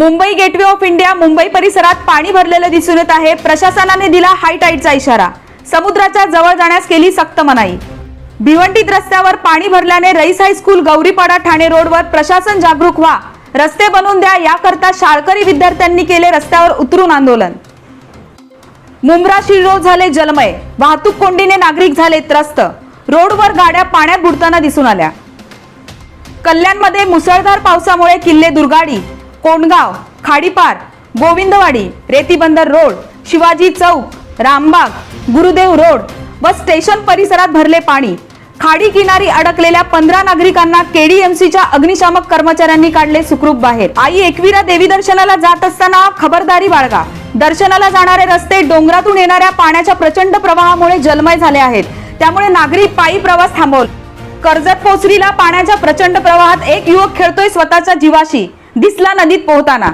Mumbai gateway of India Mumbai परिसरात पाणी भरलेलं दिसून येत आहे. प्रशासनाने दिला हाय टाईटचा इशारा. समुद्राच्या जवळ जाण्यास केली सक्त मनाई. भिवंडीत रस्त्यावर पाणी भरल्याने रईस हायस्कूल गौरीपाडा ठाणे रोडवर प्रशासन जागरूक व्हा. रस्ते बनवून द्या याकरता शाळकरी विद्यार्थ्यांनी केले रस्त्यावर उतरून आंदोलन. मुंब्रा शिरो झाले जलमय. वाहतूक कोंडीने नागरिक झाले त्रस्त. रोडवर गाड्या पाण्यात बुडताना दिसून आल्या. कल्याणमध्ये मुसळधार पावसामुळे किल्ले Durgadi. Kondgaon Khadipar Govindwadi Retibandar road Shivaji Chowk Rambag Gurudev road. व स्टेशन परिसरात भरले पाणी. खाडी किनारी अडकलेल्या पंधरा नागरिकांना केडीएमसीच्या अग्निशामक कर्मचाऱ्यांनी काढले सुखरूप बाहेर. आई एकविरा देवी दर्शनाला जात असताना खबरदारी बाळगा. दर्शनाला जाणारे रस्ते डोंगरातून येणाऱ्या पाण्याच्या प्रचंड प्रवाहामुळे जलमय झाले आहेत. त्यामुळे नागरिक पायी प्रवास थांबवल. कर्जत पोचरीला पाण्याच्या प्रचंड प्रवाहात एक युवक खेळतोय स्वतःच्या जीवाशी. दिसला नदीत पोहताना.